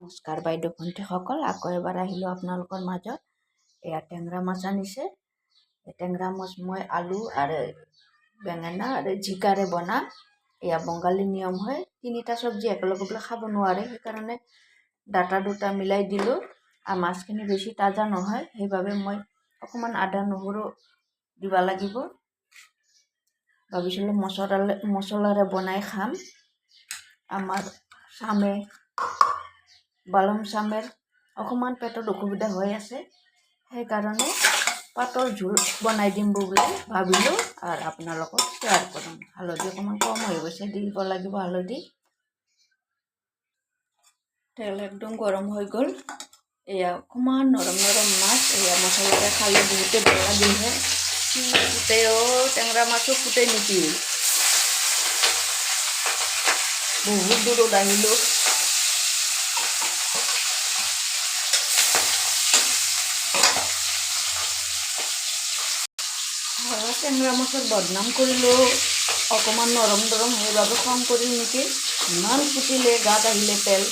নমস্কাৰ বাইদেউ ভণ্টিসকল, আকৌ এবাৰ আহিলোঁ আপোনালোকৰ মাজত। এয়া টেঙৰা মাছ আনিছে। টেঙৰা মাছ মই আলু আৰু বেঙেনা আৰু জিকাৰে বনাম এয়া বঙালী নিয়ম হয়। তিনিটা চব্জি একেলগে বোলে খাব নোৱাৰে। সেইকাৰণে ডাটা দুটা মিলাই দিলোঁ। আৰু মাছখিনি বেছি তাজা নহয়। সেইবাবে মই অকণমান আদা, নহৰু দিব লাগিব। ভাবিছিলোঁ মচলাৰে মচলাৰে বনাই খাম। আমাৰ স্বামী বালম চামেৰ অকণমান পেটত অসুবিধা হৈ আছে। সেইকাৰণে পাতৰ জোল বনাই দিম বুলি ভাবিলোঁ আৰু আপোনালোকক শ্বেয়াৰ কৰিম। হালধি অকণমান কম হৈ গৈছে দিব লাগিব হালধি। তেল একদম গৰম হৈ গ'ল। এয়া অকণমান নৰম নৰম মাছ, এয়া মছলাৰে খালে বহুতে ভালো লাগিলহে ফুটে অ' টেঙৰা মাছো ফুটে নেকি? বহুত দূৰত আহিলোঁ। টেঙৰা মাছৰ বদনাম কৰিলেও অকণমান নৰম নৰম সেইবাবে খং কৰিল নেকি? ইমান ফুটিলে গাত আহিলে তেল।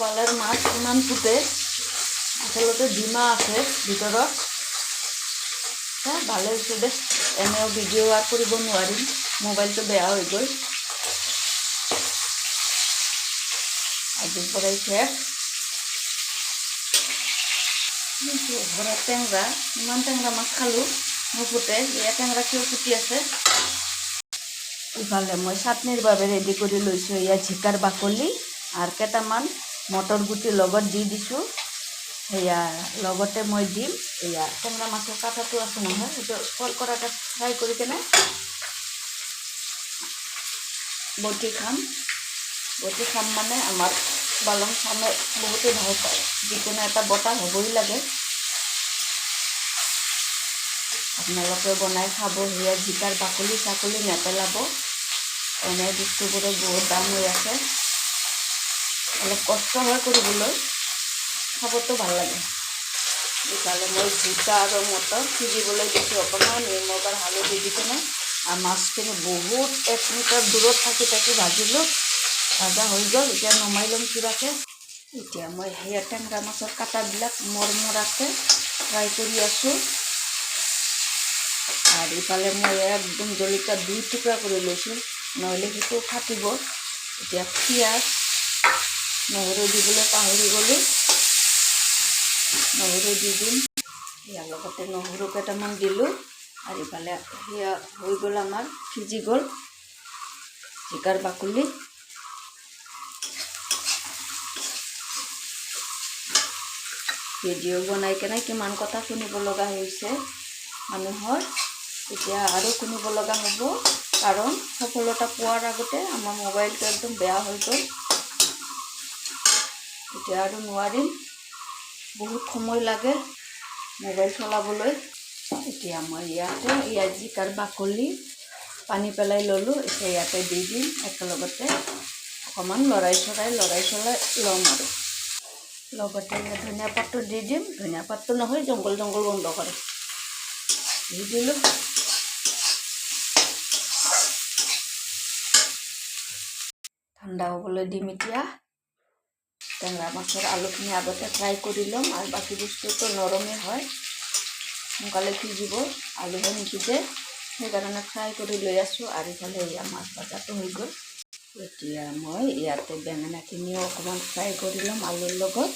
বালেৰ মাছ ইমান ফুটে? আচলতে ডিমা আছে ভিতৰত। ভালে হৈছে দে। এনেও ভিডিঅ' আৰু কৰিব নোৱাৰিম। মোবাইলটো বেয়া হৈ গ'ল। আজিৰ পৰাই শেষ ঘৰত টেঙৰা ইমান টেঙৰা মাছ খালোঁ নুফুটে এয়া টেঙৰা কিয় ফুটি আছে। ইফালে মই চাটনিৰ বাবে ৰেডি কৰি লৈছোঁ এয়া জিকাৰ বাকলি আৰু কেইটামান মটৰ গুটি লগত দি দিছোঁ। সেয়া লগতে মই দিম। এয়া টেঙৰা মাছৰ কাটাটো আছে নহয়, সেইটো কল কৰাকৈ ফ্ৰাই কৰি কেনে বটি খাম। বটি খাম মানে আমাৰ বালং চামে বহুতেই ভালো পায়। যিকোনো এটা বতাহ হ'বই লাগে। আপোনালোকে বনাই খাব, সেয়া জিকাৰ বাকলি চাকলি নেপেলাব। এনে বস্তুবোৰৰ বহুত দাম হৈ আছে। অলপ কষ্ট হয় কৰিবলৈ। খাবতো ভালো লাগে। ইফালে মই জিকা আৰু মটৰ সিজিবলৈ দিছোঁ। অকণমান নিমখ আৰু হালধি দি কিনে। আৰু মাছখিনি বহুত এক মিটাৰ দূৰত থাকি থাকি ভাজিলোঁ। ভাজা হৈ গ'ল। এতিয়া নমাই ল'ম কিবাকৈ। এতিয়া মই সেয়া টেঙৰা মাছৰ কাটাবিলাক মৰমৰাকৈ ফ্ৰাই কৰি আছোঁ। আৰু ইফালে মই একদম জলকীয়া দুই টুকুৰা কৰি লৈছোঁ। নহ'লে সেইটো ফাটিব। এতিয়া পিঁয়াজ, নহৰু দিবলৈ পাহৰি গ'লোঁ। নহৰু দি দিম। ইয়াৰ লগতে নহৰু কেইটামান দিলোঁ। আৰু ইফালে সেয়া হৈ গ'ল আমাৰ, সিজি গ'ল। জিকাৰ বাকলি। ভিডিঅ' বনাই কেনে কিমান কথা শুনিব লগা হৈছে মানুহৰ। এতিয়া আৰু শুনিব লগা হ'ব, কাৰণ সফলতা পোৱাৰ আগতে আমাৰ মোবাইলটো একদম বেয়া হৈ গ'ল। এতিয়া আৰু নোৱাৰিম, বহুত সময় লাগে মোবাইল চলাবলৈ। এতিয়া মই ইয়াতে ইয়াত জিকাৰ বাকলি পানী পেলাই ল'লোঁ, এতিয়া ইয়াতে দি দিম, একেলগতে অকণমান লৰাই চৰাই লৰাই চৰাই ল'ম আৰু। লগতে ধনিয়া পাতটো দি দিম। ধনিয়া পাতটো নহয়, জংঘল জংঘল বন্ধ কৰে। দি দিলোঁ। ঠাণ্ডা হ'বলৈ দিম এতিয়া। টেঙৰা মাছৰ আলুখিনি আগতে ফ্ৰাই কৰি ল'ম আৰু বাকী বস্তুটো নৰমেই হয়। সোনকালে সিজিব। আলুহে নিসিজে। সেইকাৰণে ফ্ৰাই কৰি লৈ আছোঁ। আৰু ইফালে এয়া মাছ ভজাটো হৈ গ'ল। এতিয়া মই, ইয়াতে বেঙেনাখিনিও অকণমান ফ্ৰাই কৰি ল'ম, আলুৰ লগত।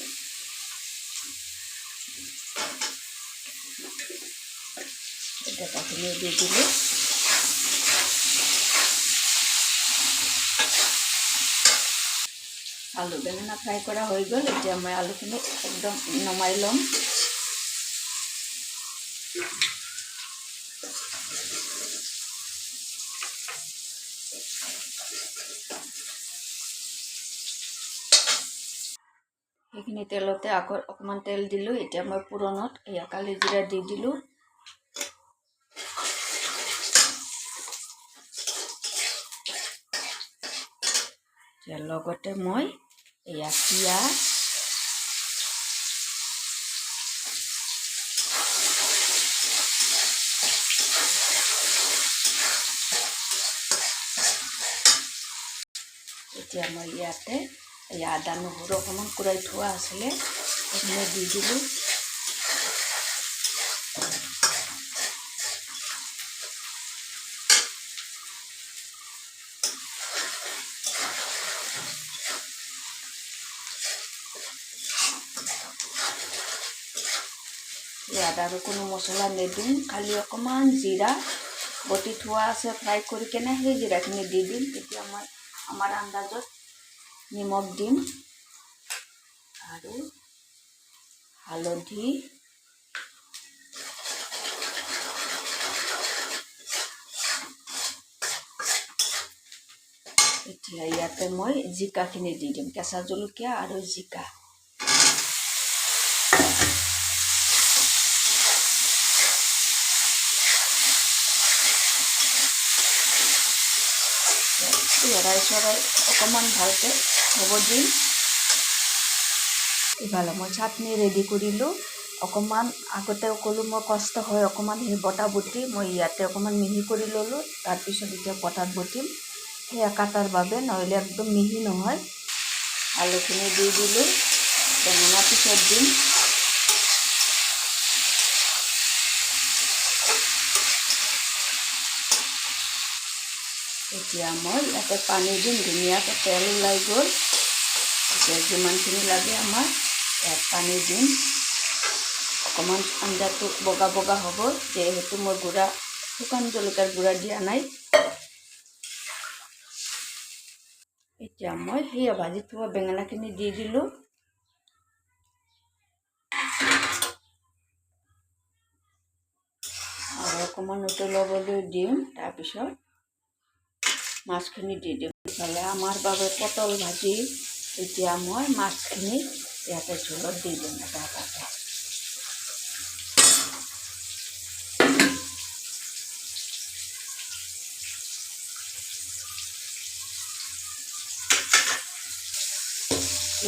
ডেটাখিনি দি দিলোঁ। আলু বেঙেনা ফ্ৰাই কৰা হৈ গ'ল, এতিয়া মই আলুখিনি একদম নমাই ল'ম। সেইখিনি তেলতে আকৌ অকণমান তেল দিলোঁ, এতিয়া মই পূৰণত এয়া কালি জিৰা দি দিলোঁ। লগতে মই এয়া পিঁয়াজ এতিয়া মই ইয়াতে এই আদা নহৰু অকণমান কুৰাই থোৱা আছিলে, সেইখিনি দি দিলোঁ। ইয়াত আৰু কোনো মছলা নিদিম খালি অকণমান জিৰা, বটি থোৱা আছে, ফ্ৰাই কৰি কেনে সেই জিৰাখিনি দি দিম। তেতিয়া মই আমাৰ আন্দাজত নিমখ দিম আৰু হালধি এতিয়া ইয়াতে মই জিকাখিনি দি দিম। কেঁচা জলকীয়া আৰু জিকা। চৰাই অকণমান ভালকৈ হ'ব দিম ইফালে মই চাটনি ৰেডি কৰিলোঁ অকণমান আগতে ক'লোঁ মই কষ্ট হয় অকণমান সেই বটা বটি মই ইয়াতে অকণমান মিহি কৰি ল'লোঁ তাৰপিছত এতিয়া পটাত বটিম। সেয়া কাটাৰ বাবে নহ'লে একদম মিহি নহয়। আলুখিনি দি দিলোঁ। বেঙেনা পিছত দিম। এতিয়া মই ইয়াতে পানী দিম, ধুনীয়াকৈ তেল ওলাই গ'ল। এতিয়া যিমানখিনি লাগে আমাৰ ইয়াত পানী দিম। অকণমান আঞ্জাটো বগা বগা হ'ব, যিহেতু মই গুড়া, শুকান জলকীয়াৰ গুড়া দিয়া নাই। এতিয়া মই সেয়া ভাজি থোৱা বেঙেনাখিনি দি দিলোঁ। আৰু অকণমান উতলাবলৈ দিম, তাৰপিছত মাছখিনি দি দিম। ইফালে আমাৰ বাবে পটল ভাজি, এতিয়া মই মাছখিনি ইয়াতে জোলত দি দিম এটা এটাকৈ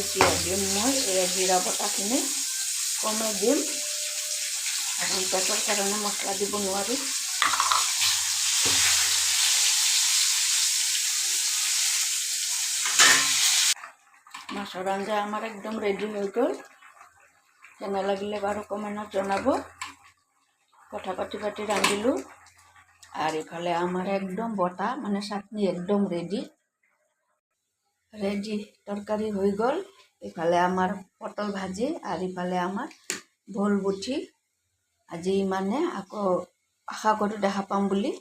এতিয়া দিম মই এই জিৰা বটাখিনি কমাই দিম। কাৰণ পেটৰ কাৰণে মছলা দিব নোৱাৰোঁ। মাছৰ আঞ্জা আমাৰ একদম ৰেডি হৈ গ'ল। কেনে লাগিলে বাৰু কমেণ্টত জনাব। কথা পাতি পাতি ৰান্ধিলোঁ। আৰু ইফালে আমাৰ একদম বটা মানে চাটনি একদম ৰেডি ৰেডি তৰকাৰী হৈ গ'ল। ইফালে আমাৰ পটল ভাজি আৰু ইফালে আমাৰ ভোল বুঠি আজি ইমানে আকৌ আশা কৰোঁ দেখা পাম বুলি।